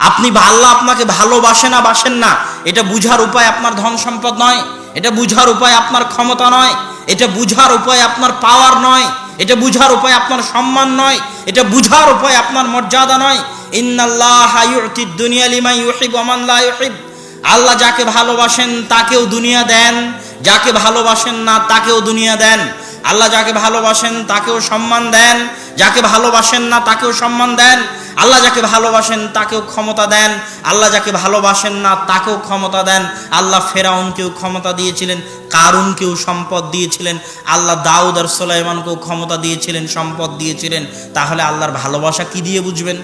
আপনি আল্লাহ আপনাকে ভালোবাসে না, বাসেন না। এটা বুঝার উপায় আপনার ধন সম্পদ নয়। এটা বুঝার উপায় আপনার ক্ষমতা নয়। এটা বুঝার উপায় আপনার পাওয়ার নয়। এটা বুঝার উপায় আপনার সম্মান নয়। এটা বুঝার উপায় আপনার মর্যাদা নয়। আল্লাহ যাকে ভালোবাসেন, তাকেও দুনিয়া দেন। যাকে ভালোবাসেন না, তাকেও দুনিয়া দেন। আল্লাহ যাকে ভালোবাসেন, তাকেও সম্মান দেন। যাকে ভালোবাসেন না, তাকেও সম্মান দেন। আল্লাহ যাকে ভালোবাসেন তাকেও ক্ষমতা দেন। আল্লাহ যাকে ভালোবাসেন না তাকেও ক্ষমতা দেন। আল্লাহ ফেরাউনকেও ক্ষমতা দিয়েছিলেন, কারুনকেও সম্পদ দিয়েছিলেন। আল্লাহ দাউদ আর সোলাইমানকেও ক্ষমতা দিয়েছিলেন, সম্পদ দিয়েছিলেন। তাহলে আল্লাহর ভালোবাসা কি দিয়ে বুঝবেন?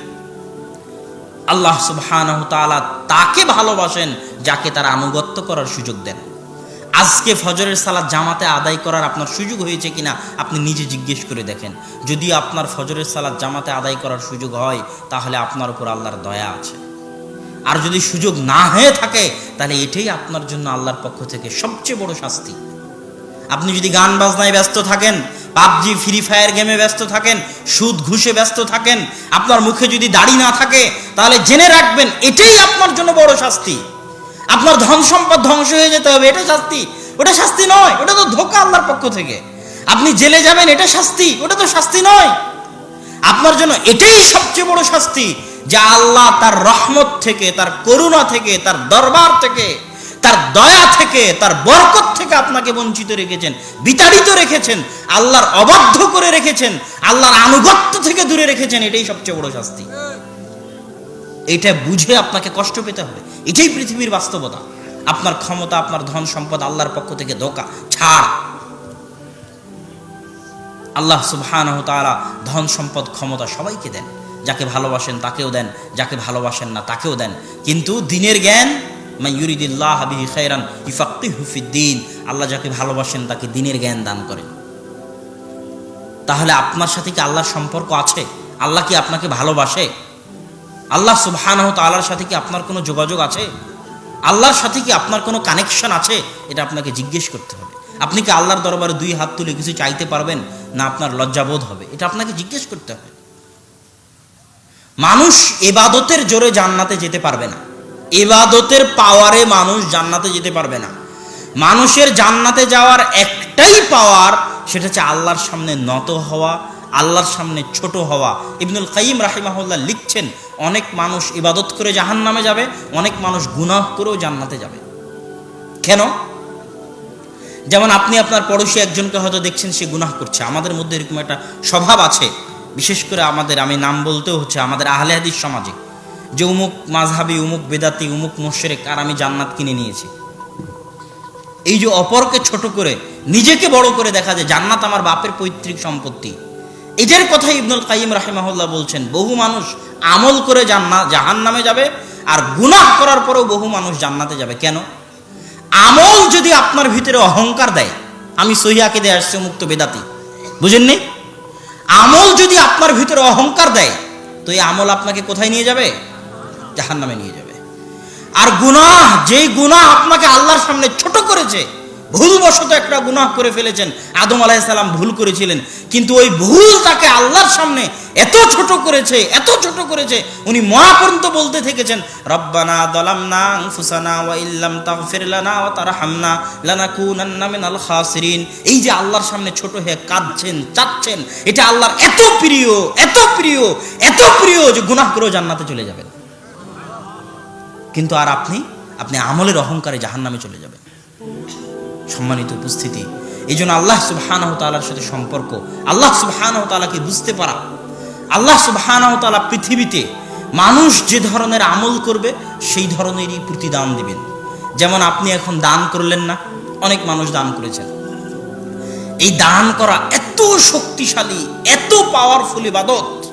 আল্লাহ সুবহানাহু তাআলা তাকে ভালোবাসেন যাকে তার আনুগত্য করার সুযোগ দেন। আজকে ফজরের সালাত জামাতে আদায় করার আপনার সুযোগ হয়েছে কিনা আপনি নিজে জিজ্ঞেস করে দেখেন। যদি আপনার ফজরের সালাত জামাতে আদায় করার সুযোগ হয়, তাহলে আপনার উপর আল্লাহর দয়া আছে। আর যদি সুযোগ না হয়ে থাকে, তাহলে এটাই আপনার জন্য আল্লাহর পক্ষ থেকে সবচেয়ে বড় শাস্তি। আপনি যদি গান বাজনায় ব্যস্ত থাকেন, পাবজি, ফ্রি ফায়ার গেমে ব্যস্ত থাকেন, সুদ ঘুষে ব্যস্ত থাকেন, আপনার মুখে যদি দাড়ি না থাকে, তাহলে জেনে রাখবেন, এটাই আপনার জন্য বড় শাস্তি। আপনার ধন সম্পদ ধ্বংস হয়ে যেতে হবে, এটা শাস্তি। ওটা শাস্তি নয়, ওটা তো ধোকা আল্লাহর পক্ষ থেকে। আপনি জেলে যাবেন, এটা শাস্তি, ওটা তো শাস্তি নয়। আপনার জন্য এটাই সবচেয়ে বড় শাস্তি, যে আল্লাহ তার রহমত থেকে, তার করুণা থেকে, তার দরবার থেকে, তার দয়া থেকে, তার বরকত থেকে আপনাকে বঞ্চিত রেখেছেন, বিতাড়িত রেখেছেন, আল্লাহর অবাধ্য করে রেখেছেন, আল্লাহর আনুগত্য থেকে দূরে রেখেছেন, এটাই সবচেয়ে বড় শাস্তি। এটা বুঝে আপনাকে কষ্ট পেতে হবে। এটাই পৃথিবীর বাস্তবতা। আপনার ক্ষমতা, আপনার ধন সম্পদ আল্লাহর পক্ষ থেকে ধোকা, ছাড়। আল্লাহ সুবহানাহু তাআলা ধন সম্পদ, ক্ষমতা সবাইকে দেন। যাকে ভালোবাসেন তাকেও দেন, যাকে ভালোবাসেন না তাকেও দেন। কিন্তু দিনের জ্ঞান আল্লাহ যাকে ভালোবাসেন তাকে দিনের জ্ঞান দান করেন। তাহলে আপনার সাথে কি আল্লাহর সম্পর্ক আছে? আল্লাহ কি আপনাকে ভালোবাসে? আল্লাহ সুবহানাহু সাথে কি আপনার কোনো যোগাযোগ আছে? আল্লাহর সাথে কি আপনার কোনো কানেকশন আছে? এটা আপনাকে জিজ্ঞেস করতে হবে। আপনি কি আল্লাহর দরবারে দুই হাত তুলে কিছু চাইতে পারবেন? না, আপনার লজ্জাবোধ হবে। এটা আপনাকে জিজ্ঞেস করতে হবে। মানুষ এবাদতের জোরে জান্নাতে যেতে পারবে না। এবাদতের পাওয়ারে মানুষ জান্নাতে যেতে পারবে না। মানুষের জান্নাতে যাওয়ার একটাই পাওয়ার সেটা হচ্ছে আল্লাহর সামনে নত হওয়া আল্লাহর সামনে ছোট হওয়া। ইবনুল কাইম রাহিমাহুল্লাহ লিখছেন, অনেক মানুষ ইবাদত করে জাহান নামে যাবে, অনেক মানুষ গুনাহ করেও জান্নাতে যাবে। কেন? যেমন আপনি আপনার পড়োশী একজনকে হয়তো দেখছেন, সে গুনাহ করছে। আমাদের মধ্যে এরকম একটা স্বভাব আছে। বিশেষ করে আমাদের, আমি নাম বলতেও হচ্ছে, আমাদের আহলে হাদিস সমাজে যে উমুক মাঝহাবি উমুক বেদাতি, উমুক মোশেরেক, আর আমি জান্নাত কিনে নিয়েছি। এই যে অপরকে ছোট করে, নিজেকে বড় করে দেখা যায়, জান্নাত আমার বাপের পৈতৃক সম্পত্তি। এটার কথা ইবনুল কাইম রাহিমাহুল্লাহ বলছেন। বহু মানুষ আমল করে জান্নাত জাহান নামে যাবে আর গুনাহ করার পরেও বহু মানুষ জান্নাতে যাবে। কেন? আমল যদি আপনার ভিতরে অহংকার দেয়, আমি সহিয়াকে দিয়ে আসছি মুক্ত বেদাতি। বুঝেননি? আমল যদি আপনার ভিতরে অহংকার দেয়, তো এই আমল আপনাকে কোথায় নিয়ে যাবে? জাহান নামে নিয়ে যাবে। আর গুনাহ, যেই গুনাহ আপনাকে আল্লাহর সামনে ছোট করেছে ভুলবশত একটা গুনাহ করে ফেলেছেন। আদম আলাইসাল্লাম ভুল করেছিলেন। কিন্তু ওই ভুল তাকে আল্লাহর সামনে এত ছোট করেছে, এত ছোট করেছে, উনি মরা পর্যন্ত বলতে থেকেছেন, রব্বানা দলামনা ফুসানা ওয়া ইল্লাম তাগফির লানা ওয়া তারহামনা লানাকুনান্না মিনাল খাসিরিন। এই যে আল্লাহর সামনে ছোট হয়ে কাঁদছেন, চাচ্ছেন, এটা আল্লাহর এত প্রিয় এত প্রিয় এত প্রিয় যে গুনাহ করেও জান্নাতে চলে যাবেন। কিন্তু আর আপনি আপনি আমলের অহংকারে জাহান্নামে চলে যাবেন। সম্মানিত উপস্থিতি। এই জন্য আল্লাহ সুবহানাহু তাআলার সাথে সম্পর্ক। আল্লাহ সুবহানাহু তাআলাকে বুঝতে পারা। আল্লাহ সুবহানাহু তাআলা পৃথিবীতে মানুষ যে ধরনের আমল করবে, সেই ধরনেরই প্রতিদান দিবেন। যেমন আপনি এখন দান করলেন না, অনেক মানুষ দান করেছেন। এই দান করা এত শক্তিশালী, এত পাওয়ারফুল ইবাদত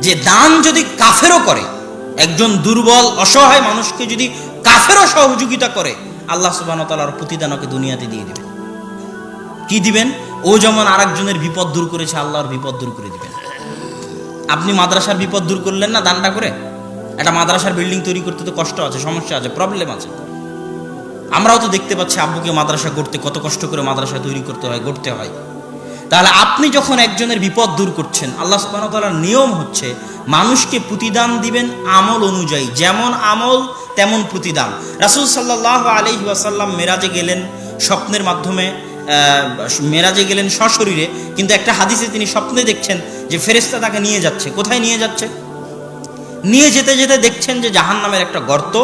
যে দান যদি কাফেরও করে, একজন দুর্বল, অসহায় মানুষকে যদি কাফেরও সহযোগিতা করে আল্লাহ সুবাহ তালার প্রতিদান ওকে দুনিয়াতে দিয়ে দেবেন। কি দিবেন? ও যেমন আরেকজনের বিপদ দূর করেছে, আল্লাহর বিপদ দূর করে দিবেন। আপনি মাদ্রাসার বিপদ দূর করলেন না দানটা করে? একটা মাদ্রাসার বিল্ডিং তৈরি করতে তো কষ্ট আছে, সমস্যা আছে প্রবলেম আছে। আমরাও তো দেখতে পাচ্ছি আব্বুকে মাদ্রাসা গড়তে কত কষ্ট করে মাদ্রাসা তৈরি করতে হয়, গড়তে হয়। তাহলে আপনি যখন একজনের বিপদ দূর করছেন, আল্লাহ ওয়া নিয়ম হচ্ছে মানুষকে প্রতিদান দিবেন আমল অনুযায়ী। যেমন আমল, তেমন প্রতিদান। রাসূল সাল্লাল্লাহু আলাইহি ওয়াসাল্লাম মেরাজে গেলেন স্বপ্নের মাধ্যমে মেরাজে গেলেন সশরীরে, কিন্তু একটা হাদিসে তিনি স্বপ্নে দেখছেন যে ফেরেশতা তাকে নিয়ে যাচ্ছে। কোথায় নিয়ে যাচ্ছে? নিয়ে যেতে যেতে দেখছেন যে জাহান নামের একটা গর্ত,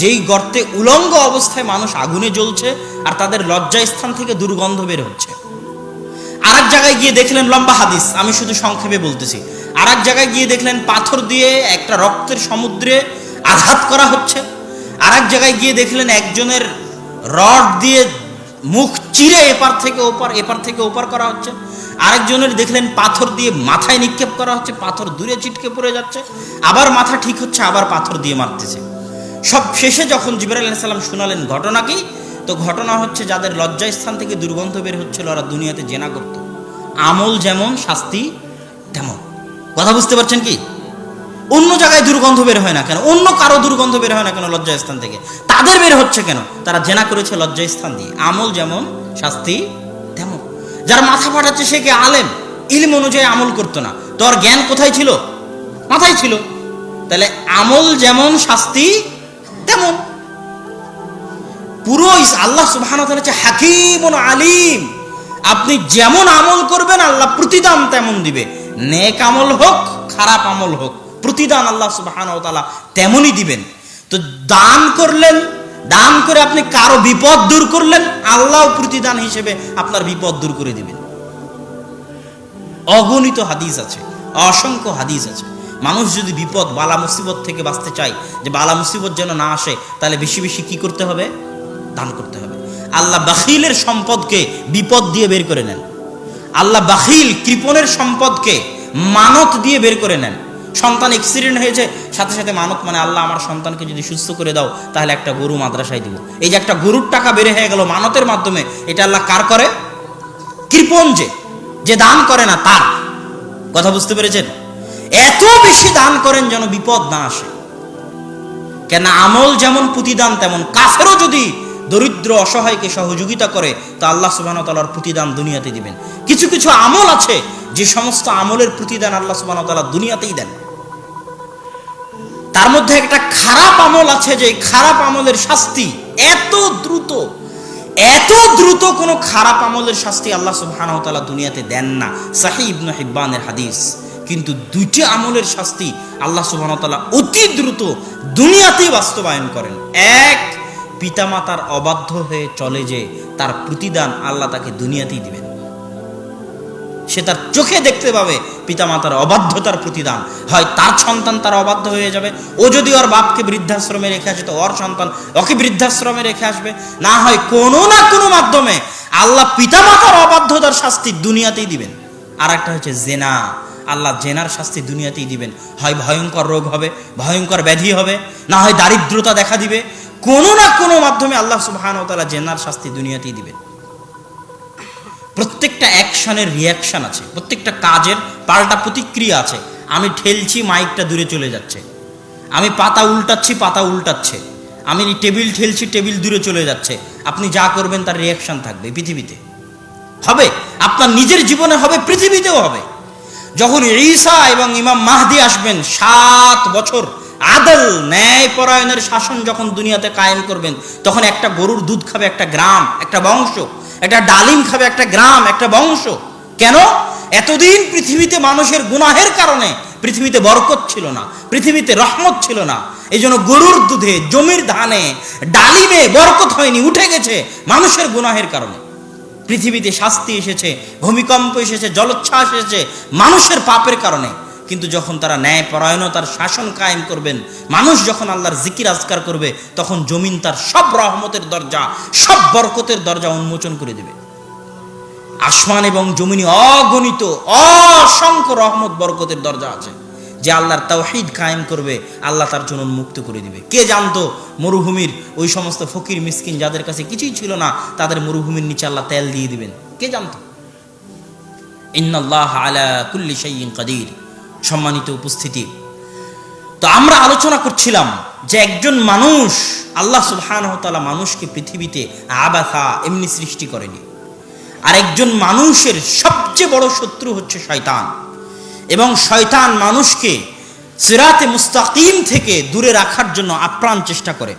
যেই গর্তে উলঙ্গ অবস্থায় মানুষ আগুনে জ্বলছে আর তাদের লজ্জাস্থান থেকে দুর্গন্ধ বের হচ্ছে। আর এক জায়গায় গিয়ে দেখলেন লম্বা হাদিস, আমি শুধু সংক্ষেপে বলতেছি। আর এক জায়গায় গিয়ে দেখলেন পাথর দিয়ে একটা রক্তের সমুদ্রে আঘাত করা হচ্ছে। আর এক জায়গায় গিয়ে দেখলেন একজনের রড দিয়ে মুখ চিরে এপার থেকে ওপার, এপার থেকে ওপার করা হচ্ছে। আরেকজনের দেখলেন পাথর দিয়ে মাথায় নিক্ষেপ করা হচ্ছে, পাথর দূরে চিটকে পড়ে যাচ্ছে। আবার মাথা ঠিক হচ্ছে, আবার পাথর দিয়ে মারতেছে। সব শেষে যখন জিবর আলাইসাল্লাম শোনালেন, ঘটনা কি? তো ঘটনা হচ্ছে যাদের লজ্জাস্থান থেকে দুর্গন্ধ বের হচ্ছিল ওরা দুনিয়াতে জেনা করত। আমল যেমন, শাস্তি তেমন। কথা বুঝতে পারছেন কি? অন্য জায়গায় দুর্গন্ধ বের হয় না কেন? অন্য কারও দুর্গন্ধ বের হয় না কেন লজ্জাস্থান থেকে? তাদের বের হচ্ছে কেন? তারা জেনা করেছে লজ্জাস্থান দিয়ে। আমল যেমন, শাস্তি তেমন। যার মাথা ফাটাচ্ছে সে কে আলেম? ইলম অনুযায়ী আমল করতো না। তোর জ্ঞান কোথায় ছিল? মাথায় ছিল। তাহলে আমল যেমন, শাস্তি তেমন। পুরো আল্লাহ সুবহান হচ্ছে হাকিম আলিম। আপনি যেমন আমল করবেন, আল্লাহ প্রতিদান তেমন দিবে। নেক আমল হোক, খারাপ আমল হোক, প্রতিদান আল্লাহ সুবহান তেমনই দিবেন। তো দান করলেন, দান করে আপনি কারও বিপদ দূর করলেন, আল্লাহ প্রতিদান হিসেবে আপনার বিপদ দূর করে দিবেন। অগণিত হাদিস আছে, অসংখ্য হাদিস আছে। মানুষ যদি বিপদ, বালা মুসিবত থেকে বাঁচতে চায়, যে বালা মুসিবত যেন না আসে, তাহলে বেশি বেশি কি করতে হবে? দান করতে হবে। আল্লাহ বাখিলের সম্পদকে বিপদ দিয়ে বের করে নেন। আল্লাহ বাখিল কৃপণের সম্পদকে মানত দিয়ে বের করে নেন। সন্তান এক্সিডেন্ট হয়েছে, সাথে সাথে মানত মানে আল্লাহ আমার সন্তানকে যদি সুস্থ করে দাও, তাহলে একটা গরু মাদ্রাসায় দিব। এই যে একটা গরুর টাকা বেড়ে হয়ে গেল মানতের মাধ্যমে, এটা আল্লাহ কার করে? কৃপণ যে যে দান করে না তার। কথা বুঝতে পেরেছেন? এত বেশি দান করেন যেন বিপদ না আসে। কেন আমল যেমন প্রতিদান, তেমন কাফেরও যদি দরিদ্র, অসহায়কে সহযোগিতা করে, তা আল্লাহ সুবাহ তালার প্রতিদান দুনিয়াতে দিবেন। কিছু কিছু আমল আছে, যে সমস্ত আমলের প্রতিদান আল্লাহ সুবাহ তালা দুনিয়াতেই দেন। তার মধ্যে একটা খারাপ আমল আছে, যে খারাপ আমলের শাস্তি এত দ্রুত এত দ্রুত কোনো খারাপ আমলের শাস্তি আল্লাহ সুবহানাহু তাআলা দুনিয়াতে দেন না। সাহি ইবনু হিব্বানের হাদিস। কিন্তু দুইটি আমলের শাস্তি আল্লাহ সুবহানাহু অতি দ্রুত দুনিয়াতেই বাস্তবায়ন করেন। এক পিতামাতার অবাধ্য হয়ে চলে যে তার প্রতিদান আল্লাহ তাকে দুনিয়াতেই দিবেন। সে তার চোখে দেখতে পাবে পিতামাতার অবাধ্যতার প্রতিদান। হয় তার সন্তান তার অবাধ্য হয়ে যাবে, ও যদি ওর বাপকে বৃদ্ধাশ্রমে রেখে আসে, তো ওর সন্তান ওকে বৃদ্ধাশ্রমে রেখে আসবে। না হয় কোনো না কোনো মাধ্যমে আল্লাহ পিতামাতার অবাধ্যতার শাস্তি দুনিয়াতেই দিবেন। আর একটা হচ্ছে জেনা। আল্লাহ জেনার শাস্তি দুনিয়াতেই দিবেন। হয় ভয়ঙ্কর রোগ হবে, ভয়ঙ্কর ব্যাধি হবে, না হয় দারিদ্রতা দেখা দিবে কোনো না কোনো মাধ্যমে আল্লাহ সুবহান ও তাআলা জেনার শাস্তি দুনিয়াতেই দিবেন। প্রত্যেকটা অ্যাকশনের রিয়াকশন আছে, প্রত্যেকটা কাজের পাল্টা প্রতিক্রিয়া আছে। আমি ঠেলছি, মাইকটা দূরে চলে যাচ্ছে। আমি পাতা উল্টাচ্ছি, পাতা উল্টাচ্ছে। আমি টেবিল ঠেলছি, টেবিল দূরে চলে যাচ্ছে। আপনি যা করবেন তার রিয়াকশন থাকবে পৃথিবীতে। হবে। আপনার নিজের জীবনে হবে, পৃথিবীতেও হবে। যখন ঈসা এবং ইমাম মাহদি আসবেন, সাত বছর আদল ন্যায় পরায়ণের শাসন যখন দুনিয়াতে কায়েম করবেন, তখন একটা গরুর দুধ খাবে একটা গ্রাম, একটা বংশ। একটা ডালিম খাবে একটা গ্রাম, একটা বংশ। কেন? এতদিন পৃথিবীতে মানুষের গুনাহের কারণে পৃথিবীতে বরকত ছিল না, পৃথিবীতে রহমত ছিল না। এই জন্য গরুর দুধে, জমির ধানে, ডালিমে বরকত হয়নি, উঠে গেছে মানুষের গুনাহের কারণে। পৃথিবীতে শাস্তি এসেছে, ভূমিকম্প এসেছে, জলোচ্ছ্বাস এসেছে মানুষের পাপের কারণে। কিন্তু যখন তারা ন্যায় পরায়ণতার শাসন কায়েম করবেন, মানুষ যখন আল্লাহর জিকির আজকার করবে, তখন জমিন তার সব রহমতের দরজা, সব বরকতের দরজা উন্মোচন করে দেবে। আসমান এবং জমিনে অগণিত, অসংখ্য রহমত, বরকতের দরজা আছে, যে আল্লাহর তাওহিদ কায়েম করবে, আল্লাহ তার জন্য মুক্ত করে দিবে। কে জানতো, মরুভূমির ওই সমস্ত ফকির, মিসকিন যাদের কাছে কিছুই ছিল না, তাদের মরুভূমির নিচে আল্লাহ তেল দিয়ে দিবেন। কে জানতো? ইন্নাল্লাহ আলা কুল্লি শাইইন কাদির। সম্মানিত উপস্থিতি। তো আমরা আলোচনা করছিলাম যে একজন মানুষ, আল্লাহ সুবহানাহু ওয়া মানুষকে পৃথিবীতে আবাথা এমনি সৃষ্টি করেনি। আর একজন মানুষের সবচেয়ে বড় শত্রু হচ্ছে শয়তান। এবং শয়তান মানুষকে সিরাতে মুস্তাকিম থেকে দূরে রাখার জন্য আপ্রাণ চেষ্টা করে।